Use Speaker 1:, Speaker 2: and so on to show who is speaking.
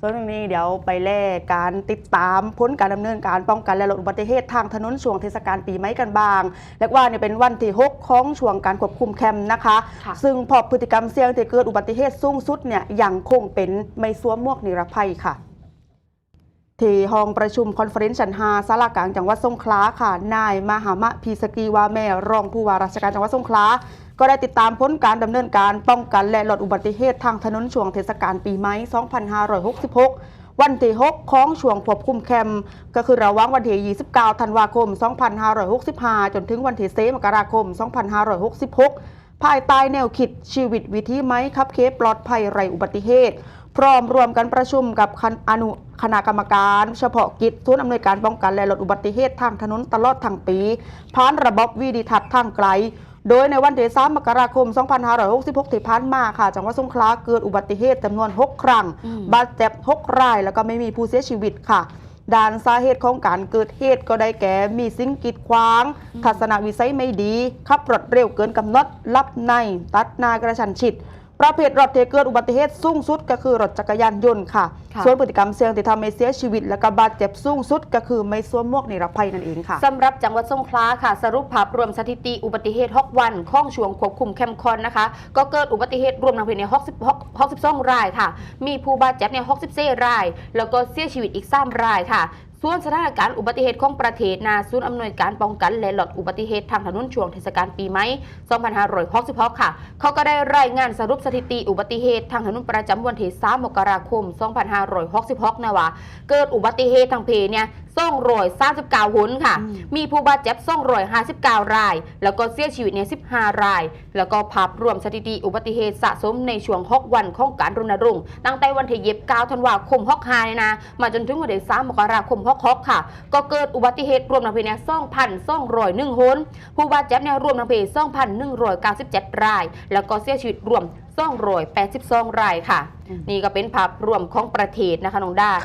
Speaker 1: ส่วนตรงนี้เดี๋ยวไปแล่การติดตามพ้นการดำเนินการป้องกันและลดอุบัติเหตุทางถนนช่วงเทศกาลปีใหม่กันบาง และว่าเนี่ยเป็นวันที่ 6 ของช่วงการควบคุมแคมป์นะคะ
Speaker 2: ค่ะ
Speaker 1: ซึ่งพบพฤติกรรมเสี่ยงที่เกิดอุบัติเหตุสูงสุดเนี่ยยังคงเป็นไม่สวมหมวกนิรภัยค่ะที่ห้องประชุมคอนเฟอเรนซ์ชั้น5สารากลางจังหวัดสงขลาค่ะ นายมหามะพีสกีวาแม่รองผู้ว่าราชการจังหวัดสงขลา ก็ได้ติดตามพ้นการดำเนินการป้องกันและลดอุบัติเหตุทางถนนช่วงเทศกาลปีใหม่ 2566 วันที่ 6 ของช่วงควบคุมแคมป์ก็คือระหว่างวันที่29 ธันวาคม 2565 จนถึงวันที่4มกราคม 2566 ภายใต้แนวคิดชีวิตวิถีไม้ขับเคปปลอดภัยไรอุบัติเหตุ พร้อมรวมกันประชุมกับคณะอนุคณะกรรมการเฉพาะกิจศูนย์อำนวยการป้องกันและลดอุบัติเหตุทางถนนตลอดทั้งปีผ่านระบบวิดิทัศน์ทางไกล โดยในวันที่3มกราคม 2566ที่ผ่านมาค่ะ จังหวัดสงขลาเกิดอุบัติเหตุจำนวน 6 ครั้ง
Speaker 2: อืม
Speaker 1: บาดเจ็บ 6 ราย แล้วก็ไม่มีผู้เสียชีวิตค่ะด้านสาเหตุของการเกิดเหตุก็ได้แก่มีสิ่งกีดขวาง ทัศนวิสัยไม่ดี ขับรถเร็วเกินกำหนดลับใน ตัดหนากระชันชิด ประเภทรถที่เกิดอุบัติเหตุสูงสุดก็คือรถจักรยานยนต์ค่ะ
Speaker 2: ค่ะ
Speaker 1: ส่วนพฤติกรรมเสี่ยงที่ทำให้เสียชีวิต และก็บาดเจ็บสูงสุดก็คือไม่สวมหมวกนิรภัยนั่นเองค่ะ
Speaker 2: สำหรับจังหวัดสงขลาค่ะ สรุปภาพรวมสถิติอุบัติเหตุ 6 วันข้องช่วงควบคุมแคมป์คอนนะคะ ก็เกิดอุบัติเหตุรวมทั้งเพศใน66 62 รายค่ะ มีผู้บาดเจ็บใน64 ราย แล้วก็เสียชีวิตอีก 3 รายค่ะ ส่วนสถานการณ์อุบัติเหตุของประเทศนาศูนย์อำนวยการป้องกันและลดอุบัติเหตุทางถนนช่วงเทศกาลปีใหม่2566ค่ะ เขาก็ได้รายงานสรุปสถิติอุบัติเหตุทางถนนประจำวันที่3มกราคม 2566นะว่าเกิดอุบัติเหตุทางเพเนี่ย 239หนค่ะ
Speaker 1: อืม
Speaker 2: มีผู้บาดเจ็บ259 ราย แล้วก็เสียชีวิตเนี่ย15 ราย แล้วก็ภาพรวมสถิติอุบัติเหตุสะสมในช่วง 6 วันของการรณรงค์ตั้งแต่วันที่29ธันวาคม65เนี่ยนะมาจนถึงวันที่3มกราคม66ค่ะ ก็เกิดอุบัติเหตุรวมทั้งเพเนี่ย2,201หนผู้บาดเจ็บเนี่ยรวมทั้งเพ2,197 ราย แล้วก็เสียชีวิตรวม282รายค่ะ
Speaker 1: อืม
Speaker 2: นี่ก็เป็นภาพรวมของประเทศนะคะน้องดา
Speaker 1: ค่ะ